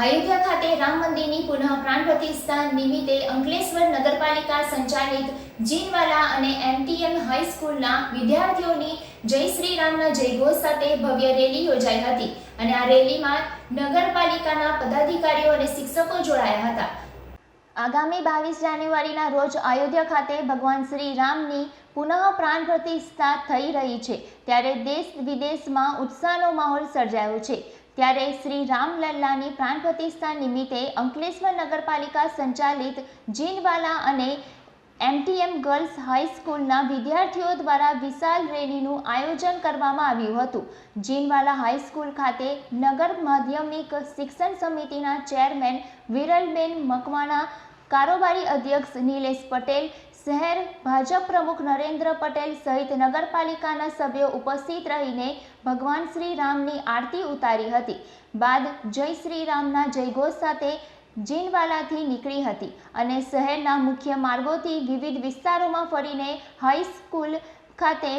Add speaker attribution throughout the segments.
Speaker 1: અયોધ્યા ખાતે રામ મંદિરની પુનઃ પ્રાણ પ્રતિષ્ઠા નિમિત્તે અંકલેશ્વર નગરપાલિકા સંચાલિત જીનવાલા અને એમટીએમ હાઈસ્કૂલના વિદ્યાર્થીઓની જય શ્રી રામના જયઘોષ સાથે ભવ્ય રેલી યોજાઈ હતી અને આ રેલીમાં નગરપાલિકાના પદાધિકારીઓ અને શિક્ષકો જોડાયા હતા. આગામી બાવીસ જાન્યુઆરીના રોજ અયોધ્યા ખાતે ભગવાન શ્રી રામની પુનઃ પ્રાણ પ્રતિષ્ઠા થઈ રહી છે, ત્યારે દેશ વિદેશમાં ઉત્સાહનો માહોલ સર્જાયો છે. ત્યારે શ્રી રામલલ્લાની પ્રાણ પ્રતિષ્ઠા નિમિત્તે અંકલેશ્વર નગરપાલિકા સંચાલિત જીનવાલા અને એમટીએમ ગર્લ્સ હાઈસ્કૂલના વિદ્યાર્થીઓ દ્વારા વિશાલ રેલીનું આયોજન કરવામાં આવ્યું હતું. જીનવાલા હાઈસ્કૂલ ખાતે નગર માધ્યમિક શિક્ષણ સમિતિના ચેરમેન વિરલબેન મકવાણા, કારોબારી અધ્યક્ષ નિલેશ પટેલ શહેર ભાજપ પ્રમુખ નરેન્દ્ર પટેલ સહિત નગરપાલિકાના સભ્યો ઉપસ્થિત રહીને ભગવાન શ્રી રામની આરતી ઉતારી હતી. બાદ જય શ્રી રામના જયઘોષ સાથે જીનવાલાથી નીકળી હતી અને શહેરના મુખ્ય માર્ગોથી વિવિધ વિસ્તારોમાં ફરીને હાઈસ્કૂલ ખાતે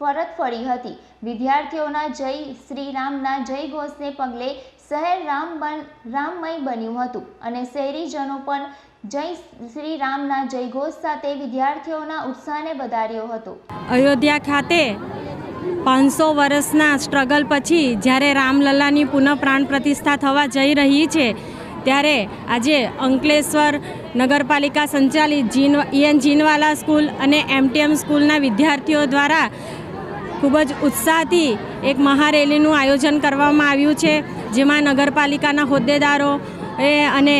Speaker 1: પરત ફરી હતી. વિદ્યાર્થીઓના જય શ્રી રામના જય ઘોષને પગલે શહેર રામ બન- રામમય બન્યું હતું અને શહેરીજનો પણ જય શ્રી રામના જયઘોષ સાથે વિદ્યાર્થીઓના ઉત્સાહને વધાર્યો હતો.
Speaker 2: અયોધ્યા ખાતે પાંચસો વર્ષના સ્ટ્રગલ પછી જ્યારે રામલલ્લાની પુનઃ પ્રાણ પ્રતિષ્ઠા થવા જઈ રહી છે, ત્યારે આજે અંકલેશ્વર નગરપાલિકા સંચાલિત જીન, ઈએન જીનવાલા સ્કૂલ અને એમટીએમ સ્કૂલના વિદ્યાર્થીઓ દ્વારા ખૂબ જ ઉત્સાહથી એક મહારેલીનું આયોજન કરવામાં આવ્યું છે. જેમાં નગરપાલિકાના હોદ્દેદારો એ અને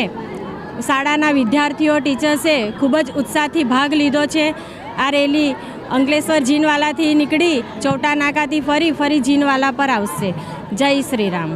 Speaker 2: શાળાના વિદ્યાર્થીઓ, ટીચર્સે ખૂબ જ ઉત્સાહથી ભાગ લીધો છે. આ રેલી અંકલેશ્વર જીનવાલાથી નીકળી ચૌટા નાકાથી ફરી ફરી જીનવાલા પર આવશે. જય શ્રી રામ